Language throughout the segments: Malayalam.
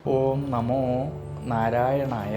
ഓം നമോ നാരായണായ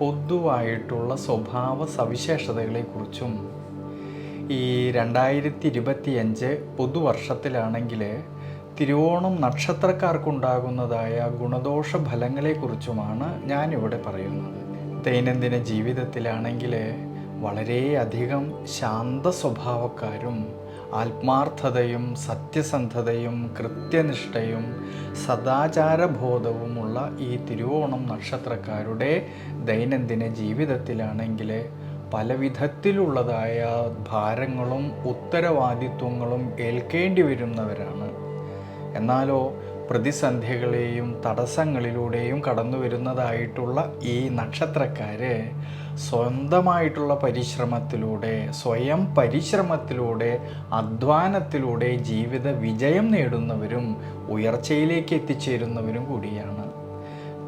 പൊതുവായിട്ടുള്ള സ്വഭാവ സവിശേഷതകളെക്കുറിച്ചും ഈ രണ്ടായിരത്തി ഇരുപത്തിയഞ്ച് പുതുവർഷത്തിലാണെങ്കിൽ തിരുവോണം നക്ഷത്രക്കാർക്കുണ്ടാകുന്നതായ ഗുണദോഷ ഫലങ്ങളെക്കുറിച്ചുമാണ് ഞാനിവിടെ പറയുന്നത്. ദൈനംദിന ജീവിതത്തിലാണെങ്കിൽ വളരെയധികം ശാന്ത സ്വഭാവക്കാരും ആത്മാർത്ഥതയും സത്യസന്ധതയും കൃത്യനിഷ്ഠയും സദാചാരബോധവുമുള്ള ഈ തിരുവോണം നക്ഷത്രക്കാരുടെ ദൈനംദിന ജീവിതത്തിലാണെങ്കിൽ പലവിധത്തിലുള്ളതായ ഭാരങ്ങളും ഉത്തരവാദിത്വങ്ങളും ഏൽക്കേണ്ടി വരുന്നവരാണ്. എന്നാലോ പ്രതിസന്ധികളെയും തടസ്സങ്ങളിലൂടെയും കടന്നു വരുന്നതായിട്ടുള്ള ഈ നക്ഷത്രക്കാര് സ്വന്തമായിട്ടുള്ള പരിശ്രമത്തിലൂടെ സ്വയം പരിശ്രമത്തിലൂടെ അധ്വാനത്തിലൂടെ ജീവിത വിജയം നേടുന്നവരും ഉയർച്ചയിലേക്ക് എത്തിച്ചേരുന്നവരും കൂടിയാണ്.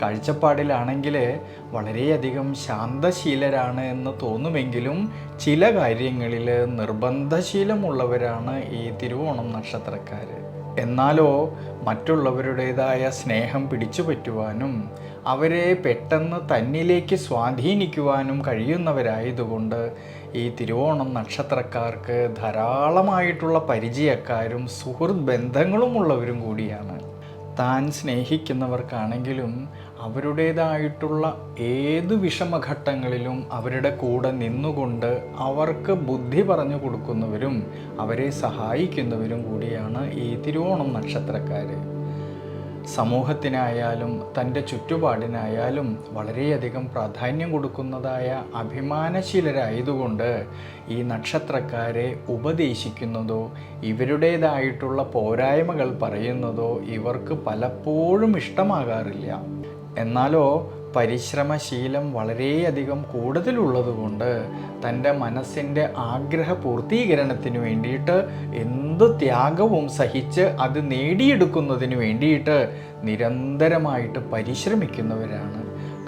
കാഴ്ചപ്പാടിലാണെങ്കിൽ വളരെയധികം ശാന്തശീലരാണ് എന്ന് തോന്നുമെങ്കിലും ചില കാര്യങ്ങളിൽ നിർബന്ധശീലമുള്ളവരാണ് ഈ തിരുവോണം നക്ഷത്രക്കാർ എന്നാലോ മറ്റുള്ളവരുടേതായ സ്നേഹം പിടിച്ചു പറ്റുവാനും അവരെ പെട്ടെന്ന് തന്നിലേക്ക് സ്വാധീനിക്കുവാനും കഴിയുന്നവരായതുകൊണ്ട് ഈ തിരുവോണം നക്ഷത്രക്കാർക്ക് ധാരാളമായിട്ടുള്ള പരിചയക്കാരും സുഹൃത്ത് ബന്ധങ്ങളുമുള്ളവരും കൂടിയാണ്. താൻ സ്നേഹിക്കുന്നവർക്കാണെങ്കിലും അവരുടേതായിട്ടുള്ള ഏത് വിഷമഘട്ടങ്ങളിലും അവരുടെ കൂടെ നിന്നുകൊണ്ട് അവർക്ക് ബുദ്ധി പറഞ്ഞു കൊടുക്കുന്നവരും അവരെ സഹായിക്കുന്നവരും കൂടിയാണ് ഈ തിരുവോണം നക്ഷത്രക്കാർ സമൂഹത്തിനായാലും തന്റെ ചുറ്റുപാടിനായാലും വളരെയധികം പ്രാധാന്യം കൊടുക്കുന്നതായ അഭിമാനശീലരായതുകൊണ്ട് ഈ നക്ഷത്രക്കാരെ ഉപദേശിക്കുന്നതോ ഇവരുടേതായിട്ടുള്ള പോരായ്മകൾ പറയുന്നതോ ഇവർക്ക് പലപ്പോഴും ഇഷ്ടമാകാറില്ല. എന്നാലോ പരിശ്രമശീലം വളരെയധികം കൂടുതലുള്ളതുകൊണ്ട് തന്റെ മനസ്സിന്റെ ആഗ്രഹ പൂർത്തീകരണത്തിന് വേണ്ടിയിട്ട് എന്ത് ത്യാഗവും സഹിച്ച് അത് നേടിയെടുക്കുന്നതിന് വേണ്ടിയിട്ട് നിരന്തരമായിട്ട് പരിശ്രമിക്കുന്നവരാണ്.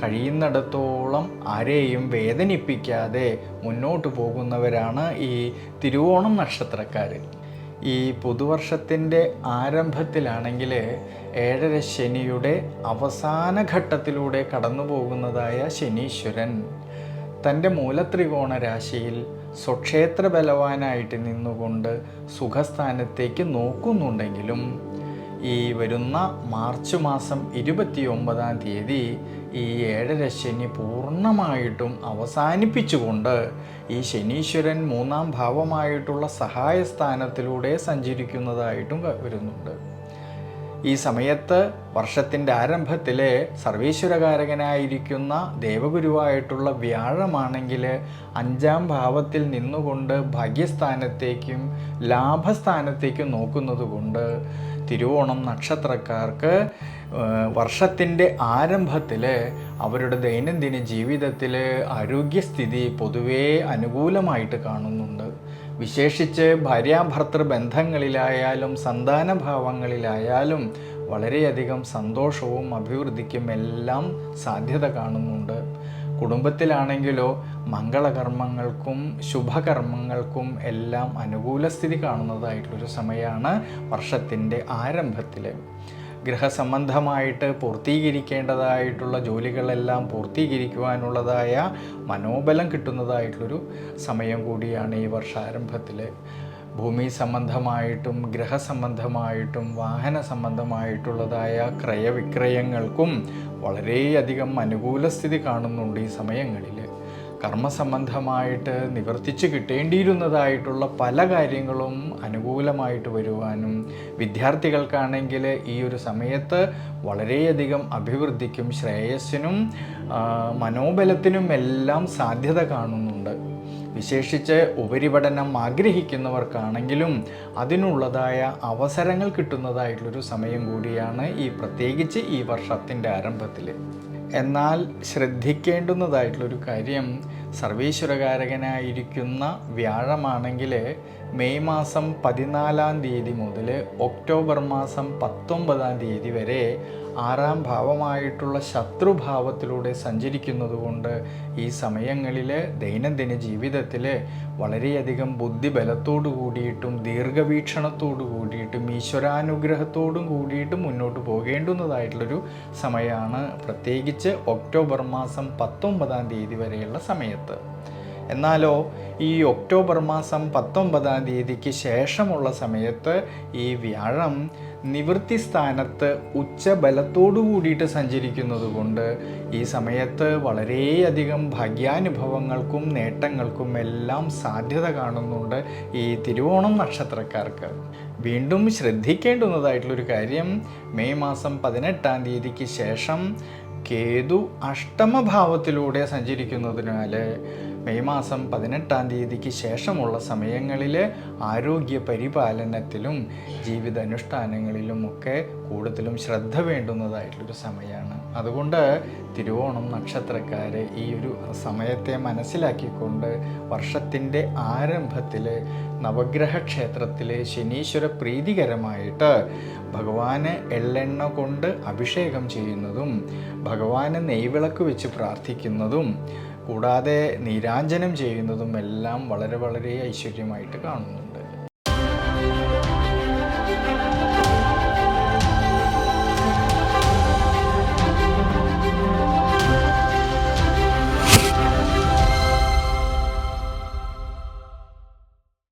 കഴിയുന്നിടത്തോളം ആരെയും വേദനിപ്പിക്കാതെ മുന്നോട്ട് പോകുന്നവരാണ് ഈ തിരുവോണം നക്ഷത്രക്കാർ ഈ പുതുവർഷത്തിന്റെ ആരംഭത്തിലാണെങ്കിൽ ഏഴര ശനിയുടെ അവസാന ഘട്ടത്തിലൂടെ കടന്നു പോകുന്നതായ ശനീശ്വരൻ. തന്റെ മൂലത്രികോണ രാശിയിൽ സ്വക്ഷേത്ര ബലവാനായിട്ട് നിന്നുകൊണ്ട് സുഖസ്ഥാനത്തേക്ക് നോക്കുന്നുണ്ടെങ്കിലും ഈ വരുന്ന മാർച്ച് മാസം ഇരുപത്തി ഒമ്പതാം തീയതി ഈ ഏഴര ശനി പൂർണമായിട്ടും അവസാനിപ്പിച്ചുകൊണ്ട് ഈ ശനീശ്വരൻ മൂന്നാം ഭാവമായിട്ടുള്ള സഹായസ്ഥാനത്തിലൂടെ സഞ്ചരിക്കുന്നതായിട്ടും വരുന്നുണ്ട്. ഈ സമയത്ത് വർഷത്തിന്റെ ആരംഭത്തിലെ സർവീശ്വരകാരകനായിരിക്കുന്ന ദേവഗുരുവായിട്ടുള്ള വ്യാഴമാണെങ്കിൽ അഞ്ചാം ഭാവത്തിൽ നിന്നുകൊണ്ട് ഭാഗ്യസ്ഥാനത്തേക്കും ലാഭസ്ഥാനത്തേക്കും നോക്കുന്നത് കൊണ്ട് തിരുവോണം നക്ഷത്രക്കാർക്ക് വർഷത്തിന്റെ ആരംഭത്തിൽ അവരുടെ ദൈനംദിന ജീവിതത്തിൽ ആരോഗ്യസ്ഥിതി പൊതുവേ അനുകൂലമായിട്ട് കാണുന്നുണ്ട്. വിശേഷിച്ച് ഭാര്യാഭർത്തൃ ബന്ധങ്ങളിലായാലും സന്താനഭാവങ്ങളിലായാലും വളരെയധികം സന്തോഷവും അഭിവൃദ്ധിക്കും എല്ലാം സാധ്യത കാണുന്നുണ്ട്. കുടുംബത്തിലാണെങ്കിലോ മംഗളകർമ്മങ്ങൾക്കും ശുഭകർമ്മങ്ങൾക്കും എല്ലാം അനുകൂല സ്ഥിതി കാണുന്നതായിട്ടുള്ളൊരു സമയമാണ് വർഷത്തിന്റെ ആരംഭത്തിൽ. ഗൃഹസംബന്ധമായിട്ട് പൂർത്തീകരിക്കേണ്ടതായിട്ടുള്ള ജോലികളെല്ലാം പൂർത്തീകരിക്കുവാനുള്ളതായ മനോബലം കിട്ടുന്നതായിട്ടുള്ളൊരു സമയം കൂടിയാണ് ഈ വർഷാരംഭത്തിൽ. ഭൂമി സംബന്ധമായിട്ടും ഗൃഹസംബന്ധമായിട്ടും വാഹന സംബന്ധമായിട്ടുള്ളതായ ക്രയവിക്രയങ്ങൾക്കും വളരെയധികം അനുകൂല സ്ഥിതി കാണുന്നുണ്ട് ഈ സമയങ്ങളിൽ കർമ്മസംബന്ധമായിട്ട് നിവർത്തിച്ച് കിട്ടേണ്ടിയിരുന്നതായിട്ടുള്ള പല കാര്യങ്ങളും അനുകൂലമായിട്ട് വരുവാനും വിദ്യാർത്ഥികൾക്കാണെങ്കിൽ ഈ ഒരു സമയത്ത് വളരെയധികം അഭിവൃദ്ധിക്കും ശ്രേയസ്സിനും മനോബലത്തിനും എല്ലാം സാധ്യത കാണുന്നുണ്ട് വിശേഷിച്ച് ഉപരിപഠനം ആഗ്രഹിക്കുന്നവർക്കാണെങ്കിലും അതിനുള്ളതായ അവസരങ്ങൾ കിട്ടുന്നതായിട്ടുള്ളൊരു സമയം കൂടിയാണ് ഈ പ്രത്യേകിച്ച് ഈ വർഷത്തിന്റെ ആരംഭത്തിൽ. എന്നാൽ ശ്രദ്ധിക്കേണ്ടുന്നതായിട്ടുള്ളൊരു കാര്യം സർവീശ്വരകാരകനായിരിക്കുന്ന വ്യാഴമാണെങ്കിൽ മെയ് മാസം പതിനാലാം തീയതി മുതൽ ഒക്ടോബർ മാസം പത്തൊമ്പതാം തീയതി വരെ ആറാം ഭാവമായിട്ടുള്ള ശത്രുഭാവത്തിലൂടെ സഞ്ചരിക്കുന്നതുകൊണ്ട് ഈ സമയങ്ങളിൽ ദൈനംദിന ജീവിതത്തിൽ വളരെയധികം ബുദ്ധിബലത്തോടു കൂടിയിട്ടും ദീർഘവീക്ഷണത്തോടു കൂടിയിട്ടും ഈശ്വരാനുഗ്രഹത്തോടും കൂടിയിട്ടും മുന്നോട്ട് പോകേണ്ടുന്നതായിട്ടുള്ളൊരു സമയമാണ്. പ്രത്യേകിച്ച് ഒക്ടോബർ മാസം പത്തൊമ്പതാം തീയതി വരെയുള്ള സമയത്ത്. എന്നാലോ ഈ ഒക്ടോബർ മാസം പത്തൊമ്പതാം തീയതിക്ക് ശേഷമുള്ള സമയത്ത് ഈ വ്യാഴം നിവൃത്തി സ്ഥാനത്ത് ഉച്ചബലത്തോടു കൂടിയിട്ട് സഞ്ചരിക്കുന്നത് കൊണ്ട് ഈ സമയത്ത് വളരെയധികം ഭാഗ്യാനുഭവങ്ങൾക്കും നേട്ടങ്ങൾക്കും എല്ലാം സാധ്യത കാണുന്നുണ്ട് ഈ തിരുവോണം നക്ഷത്രക്കാർക്ക്. വീണ്ടും ശ്രദ്ധിക്കേണ്ടുന്നതായിട്ടുള്ളൊരു കാര്യം മെയ് മാസം പതിനെട്ടാം തീയതിക്ക് ശേഷം കേതു അഷ്ടമഭാവത്തിലൂടെ സഞ്ചരിക്കുന്നതിനാൽ മെയ് മാസം പതിനെട്ടാം തീയതിക്ക് ശേഷമുള്ള സമയങ്ങളിൽ ആരോഗ്യ പരിപാലനത്തിലും ഒക്കെ കൂടുതലും ശ്രദ്ധ വേണ്ടുന്നതായിട്ടുള്ളൊരു സമയമാണ്. അതുകൊണ്ട് തിരുവോണം നക്ഷത്രക്കാർ ഈ ഒരു സമയത്തെ മനസ്സിലാക്കിക്കൊണ്ട് വർഷത്തിന്റെ ആരംഭത്തിൽ നവഗ്രഹ ക്ഷേത്രത്തിൽ ശനീശ്വര പ്രീതികരമായിട്ട് ഭഗവാന് എള്ളെണ്ണ കൊണ്ട് അഭിഷേകം ചെയ്യുന്നതും ഭഗവാന് നെയ്വിളക്ക് വെച്ച് പ്രാർത്ഥിക്കുന്നതും കൂടാതെ നിരാഞ്ജനം ചെയ്യുന്നതും എല്ലാം വളരെ വളരെ ഐശ്വര്യമായിട്ട് കാണുന്നുണ്ട്